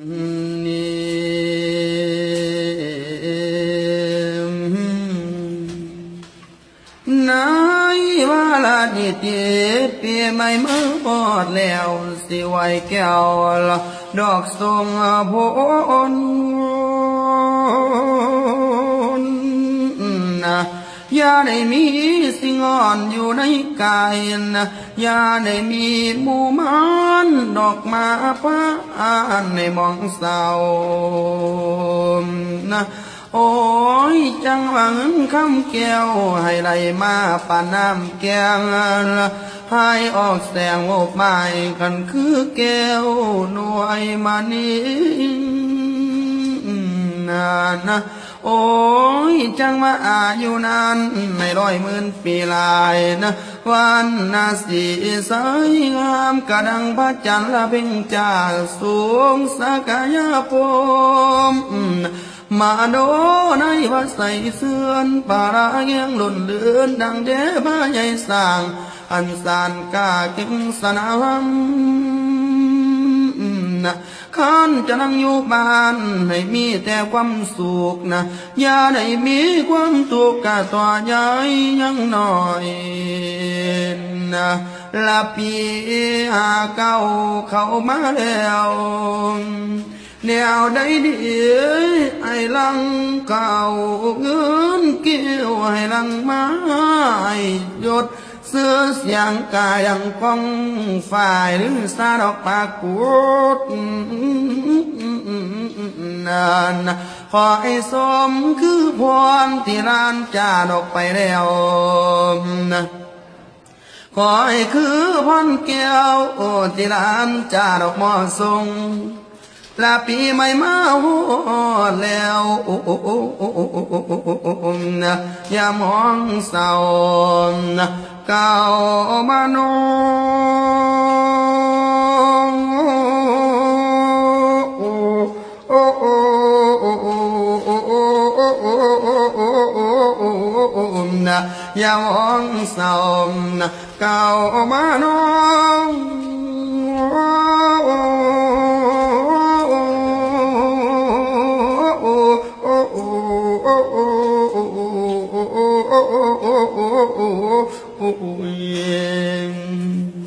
นายว่าละดิเตีเปียไม่เมื่อปอดแล้ว สิไว้แก้วละดอกทรงพลนะ อย่าได้มีสิ่งอ่อนอยู่ในกายนะอย่าได้มีหมู่มันดอกมาป้านในมองเศร้านะโอ้ยจังหวังคำแก้วให้ไหลมาป่าน้ำแกงให้ออกแสงโอบไม้กันคือแก้วหน่วยมานี้นานะ โอ้ยจังว่าอายุนานไม่ร้อยหมื่นปีลายนะวันนาสีสายงามกระดังพระจันทร์ละเพ่งจ่าสูงสกายภพมมาโดในวัดใส่เสื่อนปาราเงียงหล่นเลือนดังเดบ้าใหญ่สร้าง อันสานกากิงสนาม นะขันจะนั่งอยู่บ้านให้มีแต่ความสุขนะอย่าได้มีความทุกข์กะตัวใหญ่ยังน้อยนะละปีหาเก้าเข้ามาแล้วแนวใดดีไอ้ลังเก่าเงินเกี่ยวให้ลังไม้หยด ซื้อเสียงกายังกงฝ่ายหรือสาดอกปากุดนานขอไอ้สมคือพรที่ร้านจ่าดอกไปแล้วนขอไอ้คือพรแก้วที่ร้านจ่าดอกมอสรงละปีใหม่มาโหแล้วยามองเศร้า เก่ามโนอย่าวองสมนะเก่ามโน Oh oh oh, oh, oh, oh, oh, oh, yeah.